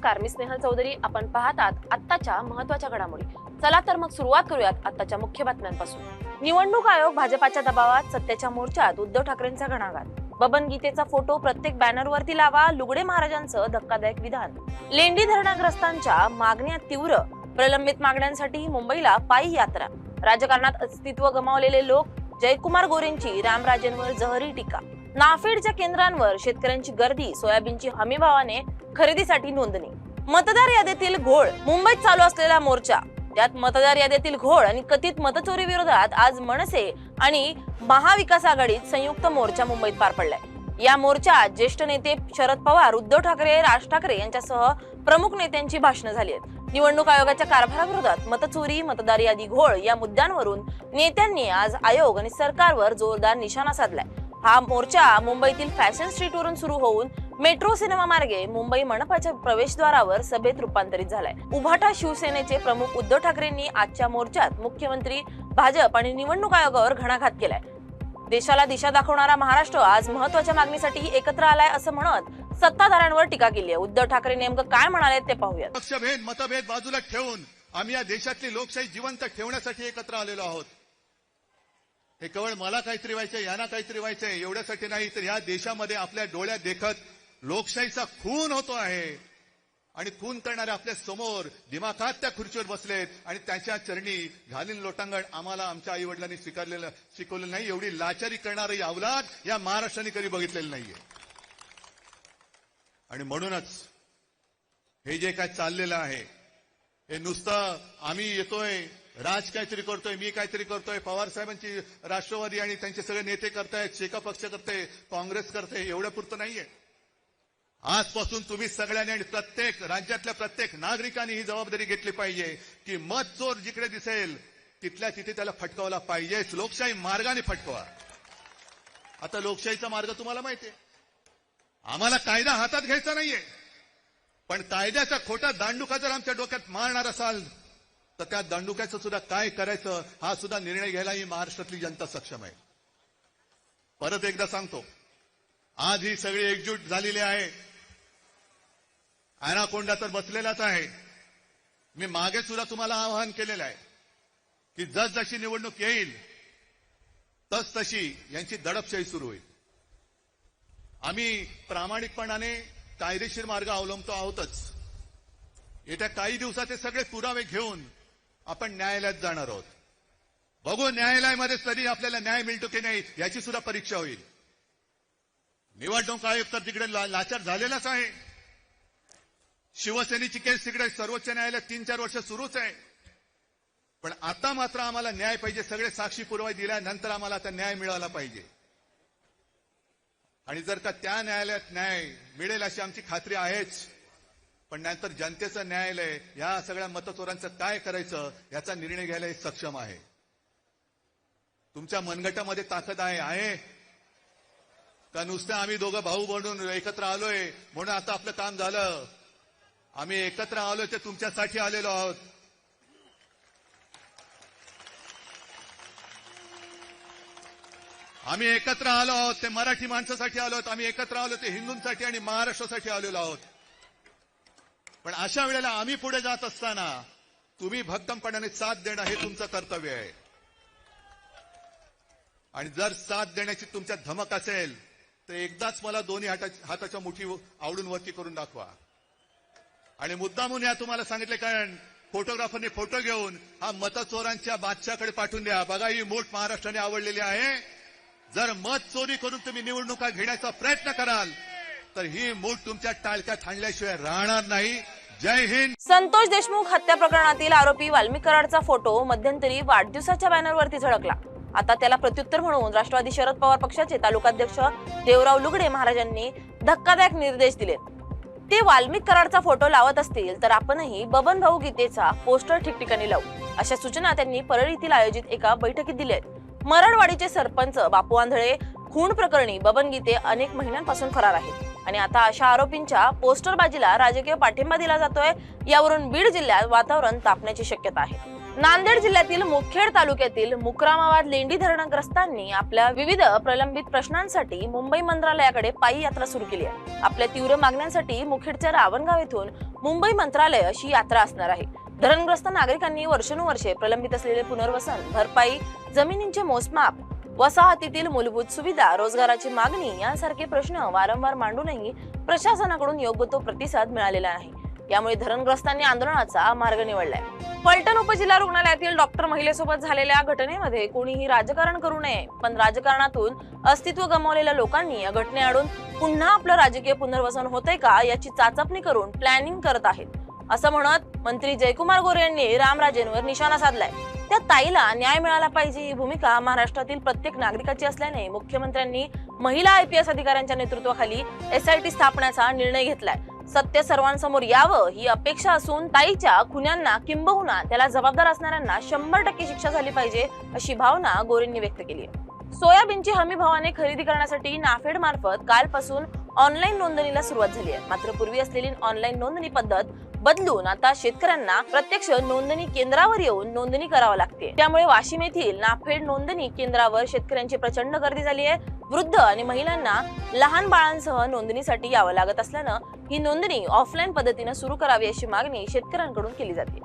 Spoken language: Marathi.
नमस्कार मी स्नेहल चौधरी. आपण पाहतात आत्ताच्या महत्त्वाच्या घडामोडी. चला तर मग सुरुवात करूयात आत्ताच्या मुख्य बातम्यांपासून. निवडणूक आयोग भाजपाच्या दबावात सत्तेच्या मोर्चात उद्धव ठाकरेंचा घणाघात. बबन गीतेचा फोटो प्रत्येक बॅनरवरती लावा लुगडे महाराजांचं धक्कादायक विधान. लेंडी धरणाग्रस्तांच्या मागण्या तीव्र प्रलंबित मागण्यांसाठी मुंबईला पायी यात्रा. राजकारणात अस्तित्व गमावलेले लोक जयकुमार गोरेंची रामराजेंवर जहरी टीका. नाफेडच्या केंद्रांवर शेतकऱ्यांची गर्दी सोयाबीनची हमीभावाने खरेदीसाठी नोंदणी. मतदार यादीतील घोळ मुंबईत चालू असलेला मोर्चा. त्यात मतदार यादीतील घोळ आणि कथित मतचोरी विरोधात आज मनसे आणि महाविकास आघाडीत संयुक्त मोर्चा मुंबईत पार पडलाय. या मोर्चात ज्येष्ठ नेते शरद पवार उद्धव ठाकरे राज ठाकरे यांच्यासह प्रमुख नेत्यांची भाषणं झाली आहेत. निवडणूक आयोगाच्या कारभाराविरोधात मतचोरी मतदार यादी घोळ या मुद्द्यांवरून नेत्यांनी आज आयोग आणि सरकारवर जोरदार निशाणा साधलाय. हा मोर्चा मुंबईतील फॅशन स्ट्रीटवरून सुरू होऊन मेट्रो सिनेमा मार्गे मुंबई मनपाच्या प्रवेशद्वारावर सभेत रूपांतरित झालाय. उभाटा शिवसेनेचे प्रमुख उद्धव ठाकरेंनी आजच्या मोर्चात मुख्यमंत्री भाजप आणि निवडणूक आयोगावर घणाघात केलाय. देशाला दिशा दाखवणारा महाराष्ट्र आज महत्त्वाच्या मागणीसाठी एकत्र आलाय असं म्हणत सत्ताधाऱ्यांवर टीका केली आहे उद्धव ठाकरे नेमकं काय म्हणाले ते पाहूयात. पक्षभेद मतभेद बाजूला ठेवून आम्ही या देशातली लोकशाही जिवंत ठेवण्यासाठी एकत्र आलेलो आहोत. हे केवळ मला काहीतरी व्हायचंय यांना काहीतरी व्हायचंय एवढ्यासाठी नाही तर या देशामध्ये आपल्या डोळ्यात देखत लोकशाहीचा खून होतो आहे. आणि खून करणारे आपल्यासमोर दिमाखात त्या खुर्चीवर बसलेत आणि त्यांच्या चरणी घालीन लोटांगण आम्हाला आमच्या आई वडिलांनी स्वीकारलेलं शिकवलेलं नाही. एवढी लाचारी करणारी अवलाद या महाराष्ट्राने कधी बघितलेलं नाहीये. आणि म्हणूनच हे जे काय चाललेलं आहे हे नुसतं आम्ही येतोय राज काहीतरी करतोय मी काहीतरी करतोय पवार साहेबांची राष्ट्रवादी आणि त्यांचे सगळे नेते करतायत शेका पक्ष करते काँग्रेस करते एवढ्या पुरतं नाहीये. आजपासून तुम्ही सगळ्यांनी आणि प्रत्येक राज्यातल्या प्रत्येक नागरिकांनी ही जबाबदारी घेतली पाहिजे की मत चोर जिकडे दिसेल तिथल्या तिथे त्याला फटकावला पाहिजे. लोकशाही मार्गाने फटकवा. आता लोकशाहीचा मार्ग तुम्हाला माहितीये आम्हाला कायदा हातात घ्यायचा नाहीये. पण कायद्याचा खोटा दांडुका जर आमच्या डोक्यात मारणार असाल तर त्या दांडुक्याचं सुद्धा काय करायचं हा सुद्धा निर्णय घ्यायला ही महाराष्ट्रातली जनता सक्षम आहे. परत एकदा सांगतो. आज ही सगळी एकजूट झालेली आहे. अॅनाकोंडा तर बसलेलाच आहे. मी मागे सुद्धा तुम्हाला आवाहन केलेलं आहे की जसजशी निवडणूक येईल तस तशी यांची दडपशाही सुरू होईल. आम्ही प्रामाणिकपणाने कायदेशीर मार्ग अवलंबतो आहोतच. येत्या काही दिवसात हे सगळे पुरावे घेऊन आपण न्यायालयात जाणार आहोत. बघू न्यायालयामध्ये तरी आपल्याला न्याय मिळतो की नाही याची सुद्धा परीक्षा होईल. निवडणूक आयोग तर तिकडे ला- लाचार झालेलाच आहे. शिवसेनेची केस तिकडे सर्वोच्च न्यायालयात तीन चार वर्ष सुरूच आहे. पण आता मात्र आम्हाला न्याय पाहिजे सगळे साक्षी पुरावे दिल्यानंतर आम्हाला आता न्याय मिळाला पाहिजे. आणि जर का त्या न्यायालयात न्याय मिळेल अशी आमची खात्री आहेच पण नंतर जनतेचं न्यायालय या सगळ्या मतचोरांचं काय करायचं याचा निर्णय घ्यायला सक्षम आहे. तुमच्या मनगटामध्ये ताकद आहे आहे. का नुसतं आम्ही दोघं भाऊ बनून एकत्र आलोय म्हणून आता आपलं काम झालं? आम्ही एकत्र आलो ते तुमच्यासाठी आलेलो आहोत. आम्ही एकत्र आलो आहोत ते मराठी माणसासाठी आलो आहोत आम्ही एकत्र आलो ते हिंदूंसाठी आणि महाराष्ट्रासाठी आलेलो आहोत. पण अशा वेळेला आम्ही पुढे जात असताना तुम्ही भक्कमपणाने साथ देणं हे तुमचं कर्तव्य आहे. आणि जर साथ देण्याची तुमच्यात धमक असेल तर एकदाच मला दोन्ही हाताच्या मुठी आवडून वरती करून दाखवा. आणि मुद्दामून या तुम्हाला सांगितले कारण फोटोग्राफरने फोटो घेऊन हा मतचोरांच्या बादशाकडे पाठवून द्या. बघा ही मोठ महाराष्ट्राने आवडलेली आहे. जर मत चोरी करून तुम्ही निवडणुका घेण्याचा प्रयत्न कराल तर ही मूठ तुमच्या टाळक्यात थांडल्याशिवाय राहणार नाही. जय हिंद. संतोष देशमुख हत्या प्रकरणातील आरोपी वाल्मिक कराडचा फोटो मध्यंतरी वाढदिवसाच्या बॅनरवरती झळकला. आता त्याला प्रत्युत्तर म्हणून राष्ट्रवादी शरद पवार पक्षाचे तालुकाध्यक्ष देवराव लुगडे महाराजांनी धक्कादायक निर्देश दिलेत ते वाल्मिक कराडचा फोटो लावत असतील तर आपणही बबन भाऊ गीतेचा पोस्टर ठिकठिकाणी लावू. अशा सूचना त्यांनी परळीतील आयोजित एका बैठकीत दिल्या आहेत. मरडवाडीचे सरपंच बापू आंधळे खून प्रकरणी बबन गीते अनेक महिन्यांपासून फरार आहेत. आणि आता अशा आरोपींच्या पोस्टरबाजीला राजकीय पाठिंबा दिला जातोय यावरून बीड जिल्ह्यात वातावरण तापण्याची शक्यता आहे. नांदेड जिल्ह्यातील मुखेड तालुक्यातील मुक्रामाबाद लेंडी धरणग्रस्तांनी आपल्या विविध प्रलंबित प्रश्नांसाठी मुंबई मंत्रालयाकडे पायी यात्रा सुरू केली आहे. आपल्या तीव्र मागण्यांसाठी मुखेडच्या रावणगाव येथून मुंबई मंत्रालय अशी यात्रा असणार आहे. धरणग्रस्त नागरिकांनी वर्षानुवर्षे प्रलंबित असलेले पुनर्वसन भरपाई जमिनींचे मोजमाप वसाहतीतील मूलभूत सुविधा रोजगाराची मागणी यांसारखे प्रश्न वारंवार मांडूनही प्रशासनाकडून योग्य तो प्रतिसाद मिळालेला नाही. यामुळे धरणग्रस्तांनी आंदोलनाचा मार्ग निवडलाय. पलटण उपजिल्हा रुग्णालयातील डॉक्टर महिलेसोबत झालेल्या घटनेमध्ये कोणीही राजकारण करू नये पण राजकारणातून अस्तित्व गमावलेल्या लोकांनी या घटनेआडून पुन्हा आपलं राजकीय पुनर्वसन होतंय का याची चाचपणी करून प्लॅनिंग करत आहेत. असं म्हणत मंत्री जयकुमार गोरे यांनी रामराजेंवर निशाणा साधलाय. त्या ताईला न्याय मिळाला पाहिजे ही भूमिका महाराष्ट्रातील प्रत्येक नागरिकाची असल्याने मुख्यमंत्र्यांनी महिला आय पी एस अधिकाऱ्यांच्या नेतृत्वाखाली एसआयटी स्थापण्याचा निर्णय घेतलाय. सत्य सर्वांसमोर यावं ही अपेक्षा असून ताईच्या खुन्यांना किंबहुना त्याला जबाबदार असणाऱ्यांना शंभर टक्के शिक्षा झाली पाहिजे अशी भावना गोरेंनी व्यक्त केली आहे. सोयाबीनची हमी भावाने खरेदी करण्यासाठी नाफेड मार्फत कालपासून ऑनलाईन नोंदणीला सुरुवात झाली आहे. मात्र पूर्वी असलेली ऑनलाईन नोंदणी पद्धत बदलून आता शेतकऱ्यांना प्रत्यक्ष नोंदणी केंद्रावर येऊन नोंदणी करावी लागते. त्यामुळे वाशिम येथील नाफेड नोंदणी केंद्रावर शेतकऱ्यांची प्रचंड गर्दी झाली आहे. वृद्ध आणि महिलांना लहान बाळांसह नोंदणीसाठी यावं लागत असल्यानं ही नोंदणी ऑफलाईन पद्धतीनं सुरू करावी अशी मागणी शेतकऱ्यांकडून केली जाते.